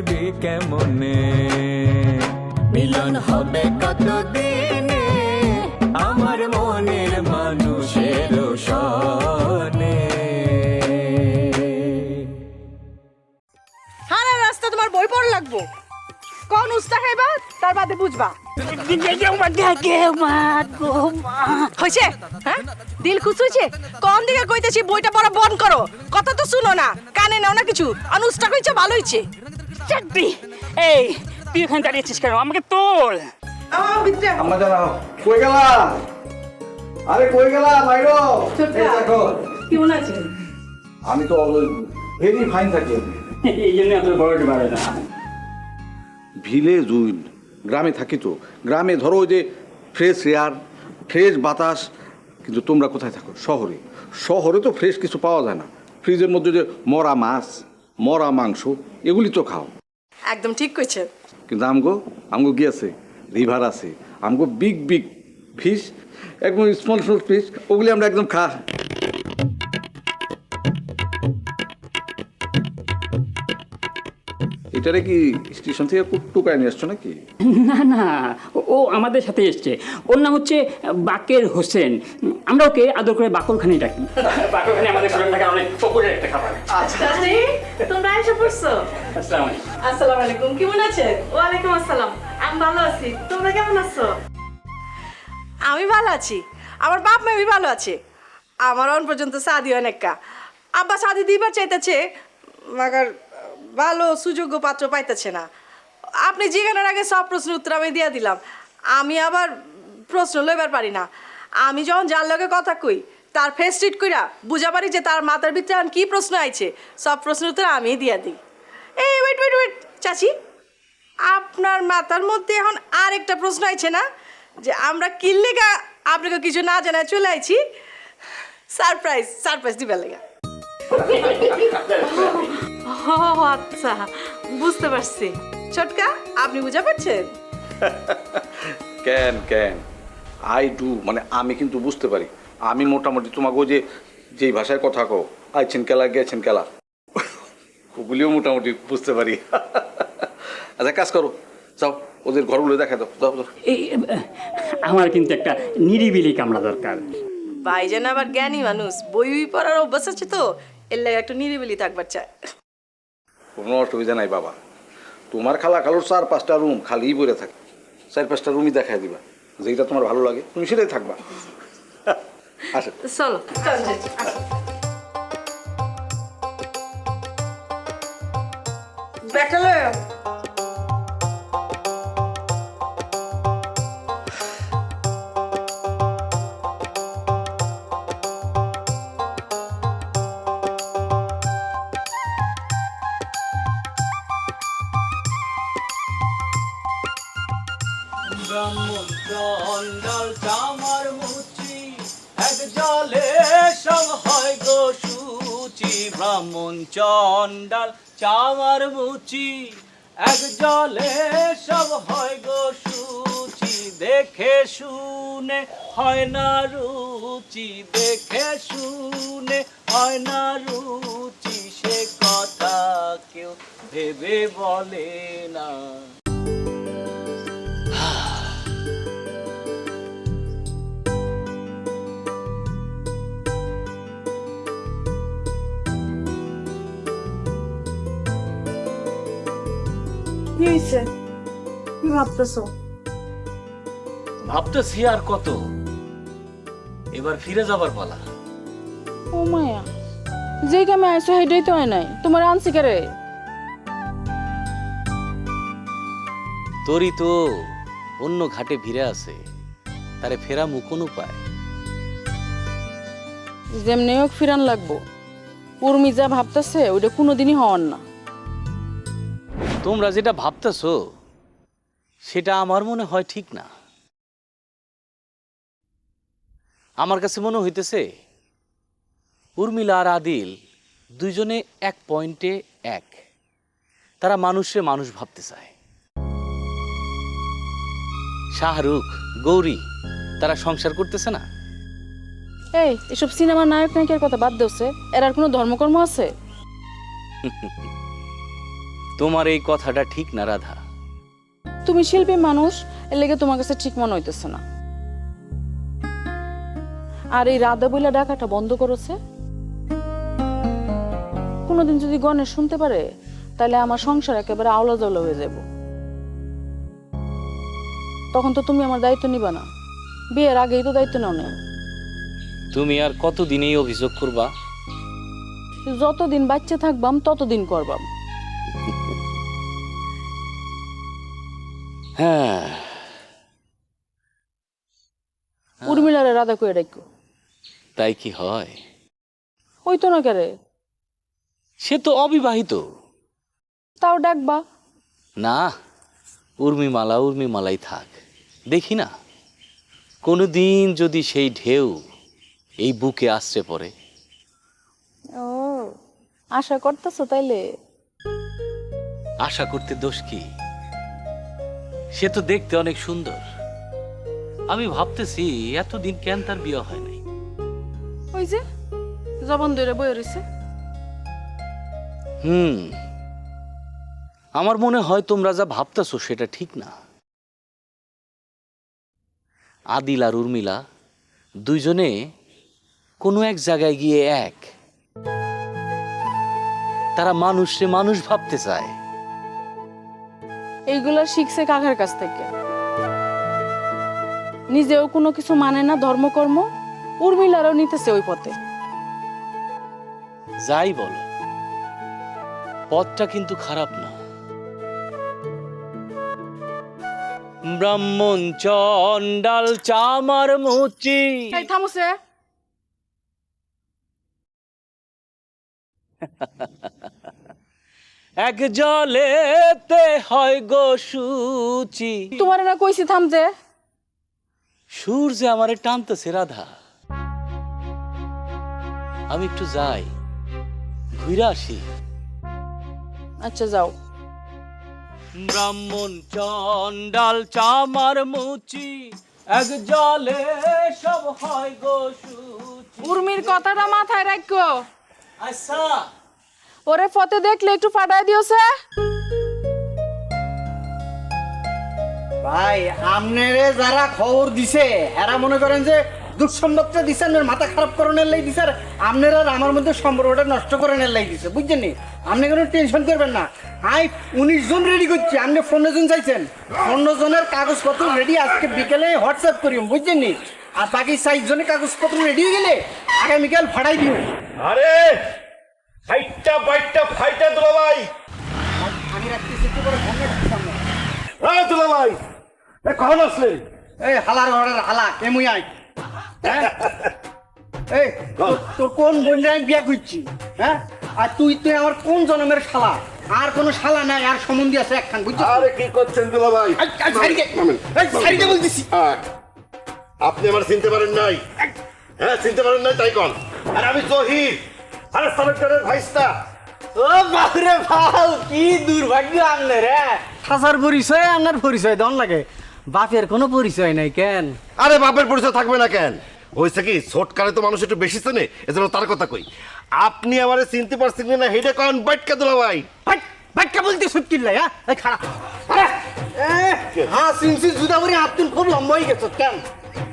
বুঝবি কেমনে? মিলন হবে কতদিনে? আমার মনের মানুষের সনে। সারা রাস্তা তোমার বই পড় লাগবো। কোন উস্তা খাইবা তার বাদে বুঝবা। হয়েছে হ্যাঁ? দিল খুশ হয়েছে কোন দিকে কইতেছি বইটা পড়া বন্ধ করো? কথা তো শুনো না কানে নাও না কিছু। অনুষ্টা কইছে ভালো হয়েছে চাকরি? এই তুই এখানে দাঁড়িয়েছিস কেন? আমাকে তোল। আমরা জানাও কই গেলা? আরে কই গেলা মাইরো? এই দেখো। কেমন আছে আমি তো ভেরি ফাইন থাকি এই জন্য এত বড় পারে না। Village will. গ্রামে থাকি তো। গ্রামে ধরো ওই যে ফ্রেশ এয়ার ফ্রেশ বাতাস কিন্তু তোমরা কোথায় থাকো? শহরে। শহরে তো ফ্রেশ কিছু পাওয়া যায় না। ফ্রিজের মধ্যে যে মরা মাছ মরা মাংস এগুলি তো খাও। একদম ঠিক কইছে কিন্তু আমগো আমগো কি আছে? রিভার আছে। আমগো বিগ বিগ ফিশ একদম স্মল স্মল ফিশ ওগুলি আমরা একদম খা এটারে কি স্টেশন থেকে টুকায় নিয়ে আসছো নাকি? না না ও- ও আমাদের সাথে এসছে। ওর নাম হচ্ছে বাকের হোসেন। আমরা ওকে আদর করে বাকরখানি ডাকি। বাকরখানি আমাদের থেকে অনেক পপুলার একটা খাবার। চাচি তোমরা এসে পড়ছো? আসসালামু আলাইকুম কেমন আছেন? ওয়ালাইকুম আসসালাম। আমি ভালো আছি। তোমরা কেমন আছো? আমি ভালো আছি। আমার বাপ মা ভালো আছে। আমার অন পর্যন্ত সাদি অনেকটা আব্বা সাদি দিবার চাইতেছে মাগার ভালো সুযোগ্য পাত্র পাইতেছে না। আপনি জিজ্ঞানার আগে সব প্রশ্নের উত্তর আমি দিয়ে দিলাম। আমি আবার প্রশ্ন লইবার পারি না। আমি যখন যার লগে কথা কই তার ফেস ট্রিট কইরা বুঝা পারি যে তার মাথার ভিতরে এখন কি প্রশ্ন আইছে। সব প্রশ্নের উত্তর আমি দিয়া দিই। এই ওয়েট ওয়েট ওয়েট চাচি, আপনার মাথার মধ্যে এখন আর একটা প্রশ্ন আইছে না? যে আমরা কিল্লেগা আপনাকে কিছু না জানায় চলে আইছি। সারপ্রাইজ সারপ্রাইজ দিবার লেগা। আচ্ছা বুঝতে পারছি। ছোটকা, আপনি বুঝা পারছেন? ক্যান ক্যান আই ডু মানে আমি কিন্তু বুঝতে পারি। আমি মোটামুটি তোমাকে ওই যে যেই ভাষায় কথা কও আইছেন কেলা গেছেন কেলা ওগুলিও মোটামুটি বুঝতে পারি। আচ্ছা কাজ করো। যাও ওদের ঘরগুলো দেখা দাও। যাও যাও। এই আমার কিন্তু একটা নিরিবিলি কামড়া দরকার। ভাইজান আবার জ্ঞানী মানুষ বই বই পড়ার অভ্যাস আছে তো এর লাগে একটু নিরিবিলি থাকবার চায় কোনো অসুবিধা নাই বাবা। তোমার খালা খালোর চার পাঁচটা রুম খালিই পড়ে থাকে। চার পাঁচটা রুমই দেখাই দিবা। যেটা তোমার ভালো লাগে তুমি সেটাই থাকবা। চলো। ব্যাটালে চন্ডাল চাওয়ার মুচি, এক জলে সব হয় গো সুচি, দেখে শুনে হয় না রুচি, দেখে শুনে হয় না রুচি, সে কথা কেউ ভেবে বলে না। কি হয়েছে কি ভাবতেছো? ভাবতেছি আর কত? এবার ফিরে যাবার পালা। ও মায়া যে কামে আইসো হেডেই তো হয় নাই। তোমার আনছি কে রে তোরই তো অন্য ঘাটে ভিড়ে আছে তারে ফেরামু কোন উপায়? যেমনি হোক ফিরান লাগবো। উর্মি যা ভাবতেছে ওইটা কোনোদিনই হওয়ার না। তোমরা যেটা ভাবতেছো সেটা আমার মনে হয় ঠিক না। আমার কাছে মনে হইতেছে উর্মিলা আর আদিল দুইজনে এক পয়েন্টে এক। তারা মানুষে মানুষ ভাবতে চায়। শাহরুখ গৌরী তারা সংসার করতেছে না? এই এসব সিনেমার নায়ক নায়িকার কথা বাদ দেওছে এর আর কোনো ধর্মকর্ম আছে? তোমার এই কথাটা ঠিক না রাধা? তুমি শিল্পী মানুষ এর লেগে তোমার কাছে ঠিক মনে হইতেছে না। আর এই রাধা বইলা ডাকাটা বন্ধ করেছে? কোনোদিন যদি গণেশ শুনতে পারে তাহলে আমার সংসার একেবারে আওলা জলা হয়ে যাব। তখন তো তুমি আমার দায়িত্ব নিবা না। বিয়ের আগেই তো দায়িত্ব নাও না তুমি আর কতদিন এই অভিযোগ করবা? যতদিন বাচ্চা থাকবাম ততদিন করবাম। হ্যাঁ। উর্মিলারে রাধা কয়ে ডাকো তাই কি হয়? হইতো না কেরে? সে তো অবিবাহিত। তাও ডাকবা। না উর্মিমালা উর্মিমালাই থাক। দেখি না কোনো দিন যদি সেই ঢেউ এই বুকে আসছে পড়ে। ও আশা করতেছো তাইলে? আশা করতে দোষ কি? সে তো দেখতে অনেক সুন্দর। আমি ভাবতেছি এতদিন কেন তার বিয়ে হয় নাই? ওই যে জবান ধরে বয়ে রয়েছে হুম। আমার মনে হয় তোমরা যা ভাবতেছো সেটা ঠিক না। আদিল আর উর্মিলা দুইজনে কোনো এক জায়গায় গিয়ে এক। তারা মানুষে মানুষ ভাবতে চায়। এইগুলা শিখছে কাকার কাছ থেকে। নিজেও কোনো কিছু মানে না ধর্মকর্ম উর্মিলারও নিতেছে ওই পথে। যাই বলো পথটা কিন্তু খারাপ না। ব্রাহ্মণ চন্ডাল চামার মুচি। থামোছে এক জলেতে হয় গো সুচি। তোমার না কইছি থামতে সূর্যে আমারে টানতেছে রাধা। আমি একটু যাই ঘুরে আসি। আচ্ছা যাও। ব্রাহ্মণ চন্ডাল চামার মুচি এক জলে সব হয় গো সুচি। উর্মির কথাটা মাথায় রাখো। আচ্ছা। ওরে ফতে দেখলে একটু ফাটাই দিওছে ভাই আমনেরে যারা খবর দিছে এরা মনে করেন যে দুঃসম্বাদটা দিছে আপনার মাথা খারাপ করানোর লাই দিছে আর আপনার আর আমার মধ্যে সম্পর্কটা নষ্ট করানোর লাই দিছে বুঝছেন নি? আপনি কোনো টেনশন করবেন না। আই উনিশ জন রেডি করছি আপনি পনেরো জন চাইছেন। পনেরো জনের কাগজপত্র রেডি আজকে বিকেলে হোয়াটসঅ্যাপ করিম বুঝছেন নি? আর বাকি সাইজ জনের কাগজপত্র রেডি হয়ে গেলে আগামীকাল ফাটাই দিও। আরে! ফাইটটা বাইটটা ফাইটা দুলা ভাই আমি রাখতেছি একটু করে ফোন সামনে। হ্যাঁ দুলা ভাই এ কখন আসলেন এই হালার ঘরের হালা কেমুই আই? হ্যাঁ? এই তোর- কোন আমি বিয়া করছি? হ্যাঁ? আর তুই তুই আমার কোন জন্মের শালা? আর কোনো শালা নাই আর সম্বন্ধী আছে একখান বুঝছিস? আরে কি করছেন দুলা ভাই এই, এই, সাইডে, এই, বলতেছি। আপনি আমার চিনতে পারেন নাই। হ্যাঁ চিনতে পারেন নাই তাই কন। আর আমি জহির। আরে সালেক্টরের ভাইস্তা। ও বাবরে বাউ কি দুর্ভাগ্য আনলে রে। খাসার পরিচয় আনার পরিচয় দন লাগে। বাপের কোনো পরিচয় নাই কেন? আরে বাপের পরিচয় থাকবে না কেন? হয়েছে কি ছোটকালে তো মানুষ একটু বেশি চেনে এজন্য তার কথা কই। আপনি আমারে চিনতে পারছেন না হেডে কন বাইটকা দুলা ভাই। বাক্কা বলতে সুটকিল লাই হ্যাঁ? এ, হ্যাঁ সিনসি জুদা করে তুল খুব লম্বা হয়ে গেছ কেন?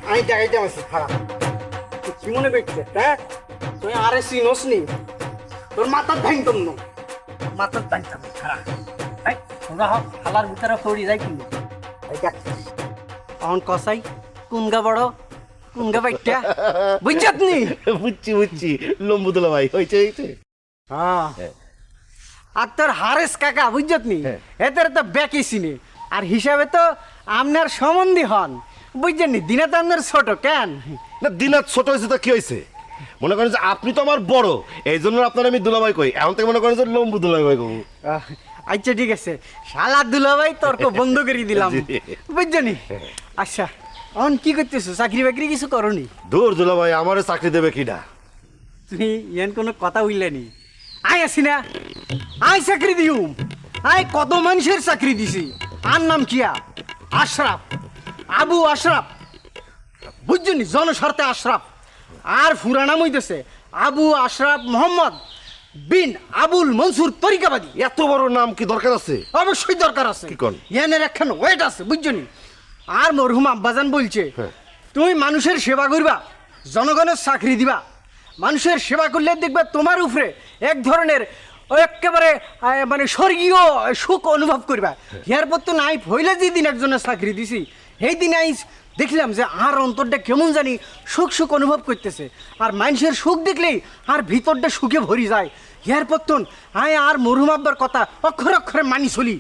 আমি দেখাইতে আমার খারাপ মনে করছে হ্যাঁ? তুই আরে সিনোস নি? তোর মাথার ভাঙতম না। মাথার ভাঙতাম খারাপ এই তোরা হক খালার ভিতরে পড়ি যাই কিন্তু। অন কসাই কুনগা বড় কুনগা বাইটা বুঝছত নি? বুঝছি বুঝছি লম্বু দুলা ভাই হয়েছে হয়েছে হ্যাঁ। আর তোর হারেস কাকা বুঝছত নি? এদের তো ব্যাকি চিনি। আর হিসাবে তো আপনার সম্বন্ধী হন। বুঝছেন নি দিনে তো আপনার ছোট কেন? না দিনাত ছোট হয়েছে তো কি হয়েছে মনে করেন যে আপনি তো আমার বড় এই জন্য আপনার আমি দুলাভাই কই। এখন থেকে মনে করেন যে লম্বু দুলাভাই কই। আচ্ছা ঠিক আছে। শালা দুলাভাই তর্ক বন্ধ করে দিলাম। বুঝছনি আচ্ছা এখন কি করতেছো? চাকরি বাকরি কিছু করনি? দূর দুলাভাই আমারে চাকরি দেবে কিনা তুমি ইয়ান কোনো কথা উইলেনি আই আছি না। আই চাকরি দিউম আই কত মানুষের চাকরি দিছি। আর নাম কিয়া আশরাফ। আবু আশরাফ। বুঝছনি জনস্বার্থে আশরাফ। আর ফুরা নাম হইতেছে আবু আশরাফ মোহাম্মদ বিন আবুল মনসুর তরিকাবাদী। এত বড় নাম কি দরকার আছে? অবশ্যই দরকার আছে। কি কন? ইয়ানের একখান ওয়েট আছে বুঝছনি আর মরহুম আব্বাজান বলছে হ্যাঁ। তুমি মানুষের সেবা করবা জনগণের চাকরি দিবা। মানুষের সেবা করলে দেখবে তোমার উপরে এক ধরনের একেবারে মানে স্বর্গীয় সুখ অনুভব করবা। হ্যাঁ। ইয়ার পর তো নাই হইলে যে দিন একজনের চাকরি দিছি সেই দিন আই দেখলাম যে আর অন্তরটা কেমন জানি সুখ সুখ অনুভব করতেছে। আর মানুষের সুখ দেখলেই আর ভিতরটা সুখে ভরি যায়। ইয়ার পত্তন আয় আর মরহুম আব্বার কথা অক্ষরে অক্ষরে মানি চলি।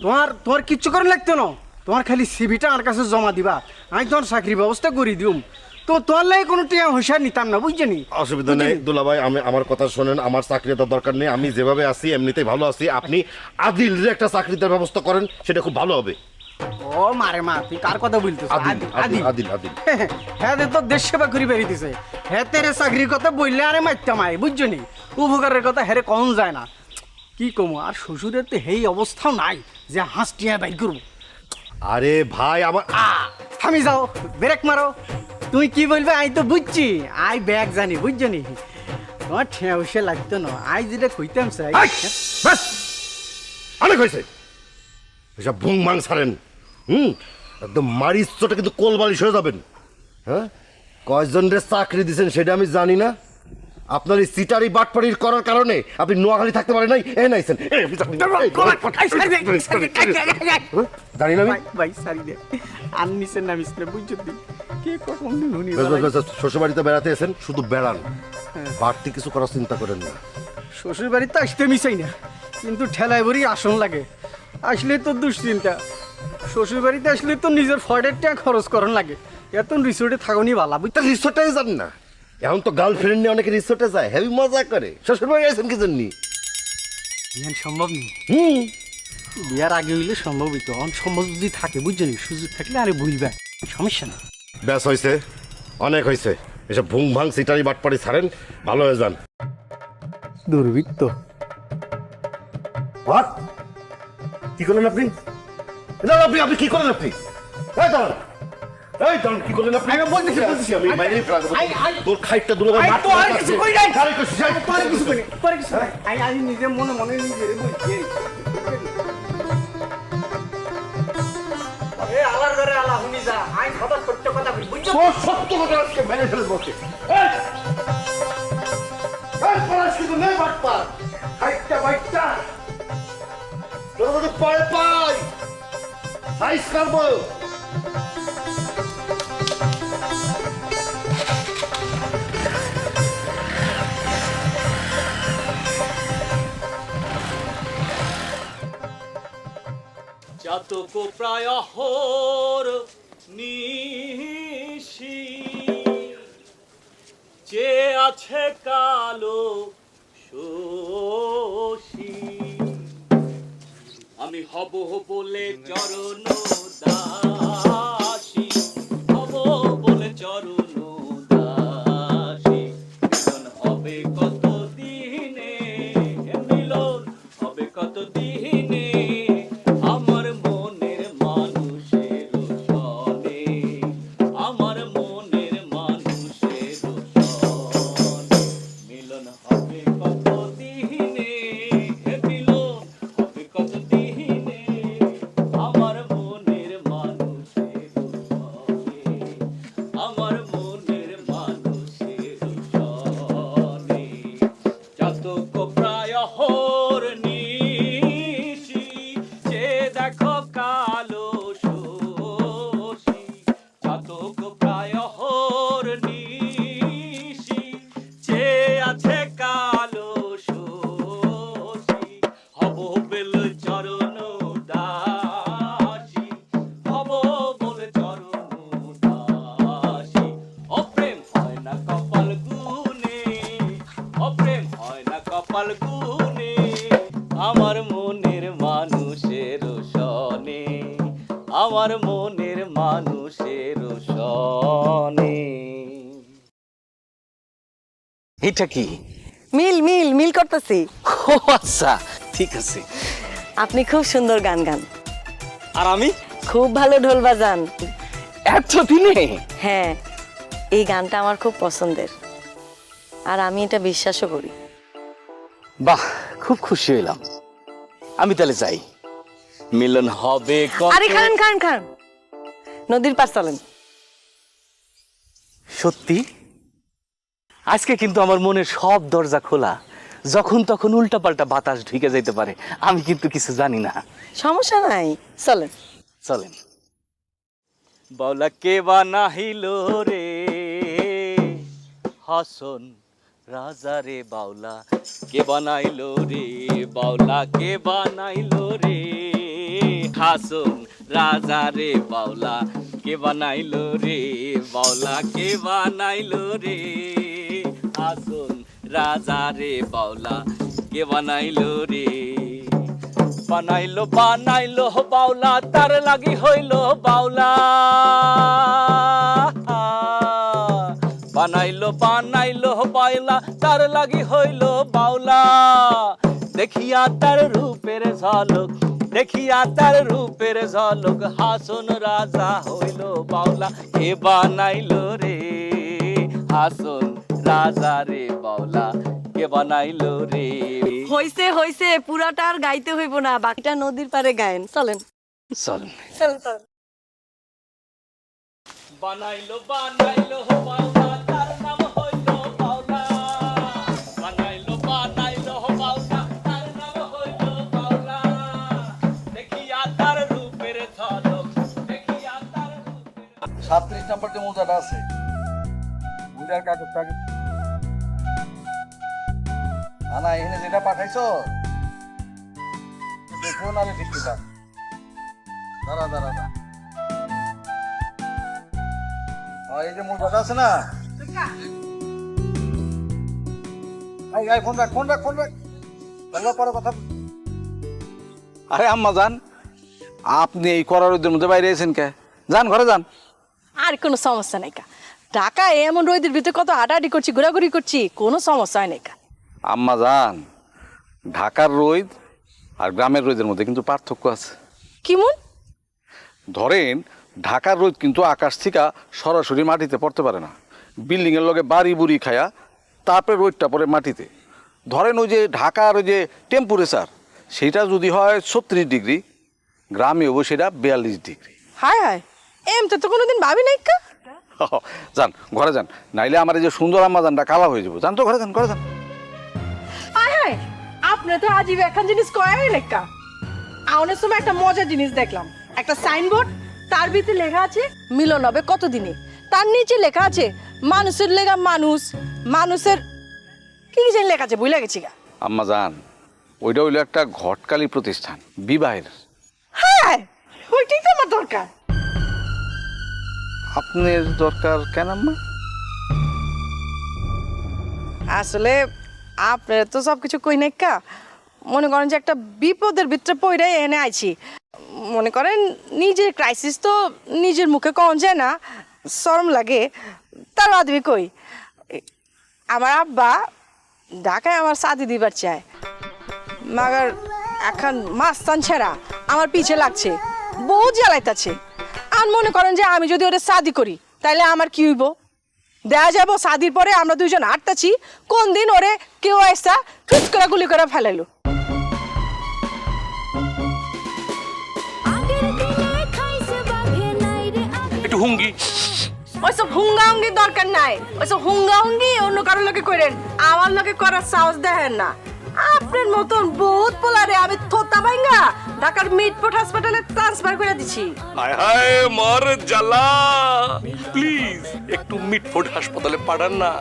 তোমার তোমার কিচ্ছু করার লাগতো না। তোমার খালি সিভিটা আমার কাছে জমা দিবা। আমি তোমার চাকরি ব্যবস্থা করে দিউম। তো তোমার লাগে কোনো টিয়া হুঁশিয়ার নিতাম না বুঝছেনি অসুবিধা নেই দুলাভাই আমি আমার কথা শোনেন আমার চাকরি তো দরকার নেই আমি যেভাবে আছি এমনিতেই ভালো আছি। আপনি আদিল একটা চাকরি দেওয়ার ব্যবস্থা করেন সেটা খুব ভালো হবে। ও মারে মা তুই কার কথা বলতেছ আদিল আদিল আদিল হ্যাঁ তো দেশ সেবা করি বেরিতেছে হ্যাঁ তেরে চাকরির কথা বললে আরে মারতাম আয় বুঝছনি উপকারের কথা হেরে কম যায় না। কি কমো আর শ্বশুরের তো এই অবস্থাও নাই যে হাঁস টিয়া বাইর করব। আরে ভাই আমার থামি যাও ব্রেক মারো। তুই কি বলবে আই তো বুঝছি। আই ব্যাগ জানি বুঝছনি তোমার ঠেয়া বসে লাগতো না। আই যেটা কইতাম এই, অনেক হয়েছে এসব ভুং মাং ছাড়েন হুম একদম মারিস চোটে কিন্তু কোলবালিশ হয়ে যাবেন হ্যাঁ কয়জন চাকরি দিয়েছেন সেটা আমি জানি না আপনার এই সিটারি বাটপাড়ির করার কারণে আপনি নোয়াখালী থাকতে পারেন নাই এ নাইছেন হ্যাঁ? জানি না ভাই সারি দে আর নামিস না বুঝছ তুই কে কখন বেশ, শ্বশুর বাড়িতে বেড়াতে এসেন শুধু বেড়ান বাড়তি কিছু করার চিন্তা করেন না শ্বশুর বাড়িতে আসতে মিশাই না কিন্তু ঠেলায় ভরি আসন লাগে আসলে তো দুশ্চিন্তা শ্বশুর বাড়িতে আসলে তো নিজের ফডের টাকা খরচ করার লাগে। এত রিসোর্টে থাকুনি ভালা বুঝতে তা রিসোর্টে যান না। এখন তো গার্লফ্রেন্ড নিয়ে অনেকে রিসোর্টে যায় হেভি মজা করে। শ্বশুর বাড়ি গেছেন কি জন্য? সম্ভব নেই। হুম। বিয়ার আগে হইলে সম্ভব হইতো অন সম্ভব যদি থাকে বুঝছ নি? সুযোগ থাকলে আরে বুঝবে সমস্যা না ব্যাস হয়েছে অনেক হয়েছে এসব ভুং ভাং সিটারি বাটপাড়ি ছাড়েন ভালো হয়ে যান। দুর্বৃত্ত কি করলেন আপনি? না আপনি আপনি কি করলেন আপনি এই দাঁড়ান এই দাঁড়ান কি করলেন আপনি আমি বলতেছি, বলতেছি। আমি বাইরে ফেলা দেবো। আই- আই- তোর খাইটটা দুলো আই তো আর কিছু কই নাই। খালি তো শেষ। পরে কিছু করি পরে কিছু নাই। আমি আমি নিজে মনে মনে নিজে বলছি এ আলার ঘরে আলা হুনি যা আই কথা সত্য কথা বুঝছ সত্য কথা আজকে মেরে ফেলে বসে এই! এই পলাশ কিন্তু নেই বাটপার খাইটটা বাইটটা তোর মধ্যে পায় পাই সাইজ করব জাতক প্রায় হর নিশি। যে আছে কালো শশী আমি হব বলে চরণ দাসী। হব বলে চরণ দাসী। হবে কত দিনে হবে কত দিনে আমার মনের মানুষের সনে আমার মনের মানুষের সনে মিলন হবে কত দিনে এটা কি? মিল মিল মিল করতেছি। ও আচ্ছা ঠিক আছে। আপনি খুব সুন্দর গান গান। আর আমি? খুব ভালো ঢোল বাজান। এত দিনে? হ্যাঁ এই গানটা আমার খুব পছন্দের। আর আমি এটা বিশ্বাসও করি। বাহ খুব খুশি হইলাম। আমি তাহলে যাই। মিলন হবে কত- আরে খান খান খান। নদীর পাশ চলেন। সত্যি? আজকে কিন্তু আমার মনের সব দরজা খোলা। যখন তখন উল্টাপাল্টা বাতাস ঢুকে যাইতে পারে। আমি কিন্তু কিছু জানি না। সমস্যা নাই। চলেন। চলেন। বাউলা কে বানাহিল রে? হাসন রাজা রে বাউলা কে বানাইলো রে? বাউলা কে বানাইলো রে? হাসন রাজা রে বাউলা কে বানাইলো রে? বাউলা কে বানাইলো রে? হাসন রাজা রে বাউলা, কে বানাইলো রে? বানাইলো বানাইলো বাউলা, তার লাগি হইল বাউলা। বানাইলো বানাইলো বাউলা, তার লাগি হইল বাউলা। দেখিয়া তার রূপের ঝলক, দেখিয়া তার রূপের ঝলক, হাসন রাজা হইল বাউলা, কে বানাইলো রে? হাসন রাজা রে বাউলা কে বানাইলো রে? হইছে হইছে পুরাটা আর গাইতে হইব না বাকিটা নদীর পারে গায়েন। চলেন। চলেন চলেন চলেন। বানাইলো বানাইলো বাউলা তার নাম হইল বাউলা বানাইলো বানাইলো বাউলা তার নাম হইল বাউলা দেখিয়া তার রূপের ঝলক দেখিয়া তার রূপের সাতত্রিশ নাম্বার যে মোজাটা আছে বুঝার কাগজটা আগে না না এখানে যেটা পাঠাইছো দেখো না রে ঠিক দাঁড়া দাঁড়া দাঁড়া। এই যে আছে না? আই আই ফোন রাখ ফোন রাখ ফোন রাখ। পরে কথা আরে আম্মা যান। আপনি এই করার মধ্যে বাইরে এসেছেন কে? যান ঘরে যান। আর কোনো সমস্যা নাই কা। ঢাকায় এমন রোদের ভিতরে কত হাঁটাহাঁটি করছি ঘোরাঘুরি করছি কোনো সমস্যা হয় নাই কা। আম্মা যান ঢাকার রোদ আর গ্রামের রোদের মধ্যে কিন্তু পার্থক্য আছে। কিমন? ধরেন ঢাকার রোদ কিন্তু আকাশ থেকে সরাসরি মাটিতে পড়তে পারে না। বিল্ডিংয়ের লগে বাড়ি বুড়ি খায়া তারপরে রোদটা পড়ে মাটিতে। ধরেন ওই যে ঢাকার ওই যে টেম্পারেচার সেটা যদি হয় ছত্রিশ ডিগ্রি গ্রামে হব সেটা বিয়াল্লিশ ডিগ্রি। হায় হায় এমতে তো কোনোদিন ভাবি নাই কা। যান ঘরে যান নাইলে আমার এই যে সুন্দর আম্মা যানটা কালা হয়ে যাব। যান তো ঘরে যান ঘরে যান। হায় আপনি তো আজীব এখন জিনিস কয়াই লেখা। আউনের সময় একটা মজার জিনিস দেখলাম। একটা সাইনবোর্ড তার ভিতরে লেখা আছে মিলন হবে কত দিনে তার নিচে লেখা আছে মানুষের লেখা মানুষ মানুষের কি কি লেখা আছে বুঝলে গেছি গা। আম্মা যান ওইটা হইল একটা ঘটকালি প্রতিষ্ঠান বিবাহের। হ্যাঁ ওইটাই তো আমার দরকার। আপনার দরকার কেন আম্মা? আসলে আপনার তো সব কিছু কই নাই কা? মনে করেন যে একটা বিপদের ভিতরে পড়ে এনে আইছি। মনে করেন নিজের ক্রাইসিস তো নিজের মুখে কন যায় না, শরম লাগে, তার আদবি কই? আমার আব্বা ঢাকায় আমার সাদি দিবার চায়। মাগার এখন মাস্তান ছেড়া, আমার পিছে লাগছে বউ জ্বালাইতাছে। আর মনে করেন যে আমি যদি ওটা সাদি করি তাহলে আমার কি হইব? দেয়া যাব সাদির পরে আমরা দুইজন আটতাছি। কোন দিন ওরে কেউ এসা ঠুস করে গুলি করে ফেলাইলো। একটু হুঙ্গি। ওইসব হুঙ্গা হুঙ্গির দরকার নাই। ওইসব হুঙ্গা হুঙ্গি অন্য কারোর লোকে করেন। আমার লোকে করার সাহস দেখেন না। আপনার মতন বহুত পোলারে আমি থোতা ভাঙ্গা ঢাকার মিটপোর্ট হাসপাতালে ট্রান্সফার করে দিছি। হায় হায়, মর জ্বালা। প্লিজ, একটু মিটফোর্ড হাসপাতালে পাঠান না।